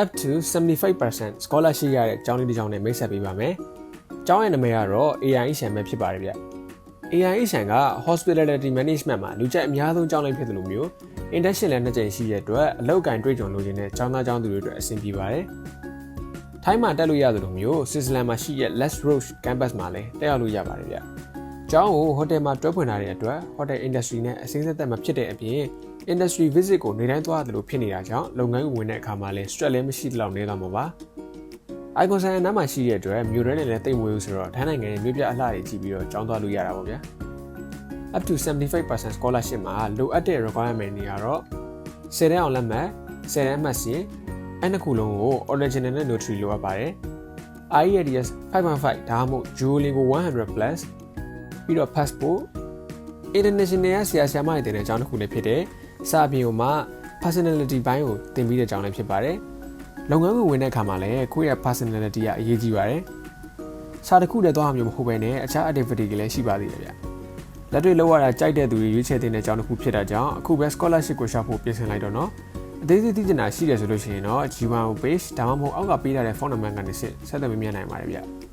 up to 75% scholarship ရတဲ့ကျောင်းလေးတစ်ကျောင်းနဲ့မိတ်ဆက်ပေးပါမယ်။ကျောင်းရဲ့နာမည်ကတော့ AI ရှန်ပဲဖြစ်ပါတယ်ဗျ။ AI ရှန်က hospitality management မှာလူကြိုက်အများဆုံးကျောင်းလေးဖြစ်တယ်လို့မျိုး internship လည်းနှစ်ကြိမ်ရှိတဲ့အတွက်အလောက်ကန်တွေ့ကြုံလိုချင်တဲ့ကျောင်းသားကျောင်းသူတွေအတွက်အဆင်ပြေပါတယ်။ထိုင်းမှာတက်လို့ရတယ်လို့မျိုးဆွစ်ဇာလန်မှာရှိတဲ့ Les Roche campus မှာလည်းတက်ရောက်လို့ရပါတယ်ဗျ။ ကျောင်းကိုဟိုတယ်မှာတွဲဖွင့်ထားတဲ့အတွက် hotel industry နဲ့အစင်းစက်သက်မှာဖြစ်တဲ့အပြင် industry visit ကိုနေတိုင်းသွားရတယ်လို့ဖြစ်နေတာကြောင့်လုပ်ငန်းဝင်တဲ့အခါမှာလည်း stress လည်းမရှိသလောက်နေတော့မှာပါ။ icon ဆိုင်အနားမှာရှိတဲ့အတွက်မြို့ရဲနဲ့လည်းတိတ်မွေးဘူးဆိုတော့ထိုင်းနိုင်ငံရဲ့မြို့ပြအလှတွေကြည့်ပြီးတော့ကျောင်းသွားလို့ရတာပေါ့ဗျာ။ up to 75% scholarship မှာလိုအပ်တဲ့ requirement တွေကတော့10တန်းအောင်လက်မှတ်10တန်းအမှတ်စဉ်အဲ့နှစ်ခုလုံးကို original နဲ့ notary လိုအပ်ပါတယ်။ IELTS 5.5ဒါမှမဟုတ် Duolingo 100 plus ပြီးတော့ passport international ရဆရာဆရာမတွေတင်တဲ့အကြောင်းတစ်ခုလည်းဖြစ်တယ်။စာပြင်ကိုမှ personality ဘိုင်းကိုသင်ပြီးတဲ့အကြောင်းလည်းဖြစ်ပါတယ်။လုပ်ငန်းဝင်ဝင်တဲ့အခါမှာလည်းကိုယ့်ရဲ့ personality ကအရေးကြီးပါတယ်။စာတစ်ခုတည်းသွားမှာမျိုးမဟုတ်ဘဲနဲ့အခြား activity တွေလည်းရှိပါသေးတယ်ဗျ။လက်တွေ့လောက်ရတာကြိုက်တဲ့သူတွေရွေးချယ်တဲ့အကြောင်းတစ်ခုဖြစ်တာကြောင့်အခုပဲ scholarship ကိုရှာဖို့ပြင်ဆင်လိုက်တော့နော်။အသေးစိတ်သိချင်တာရှိတယ်ဆိုလို့ရှိရင်တော့ G1 page ဒါမှမဟုတ်အောက်ကပေးထားတဲ့ phone number ကနေဆက်သွယ်မြင်နိုင်ပါတယ်ဗျ။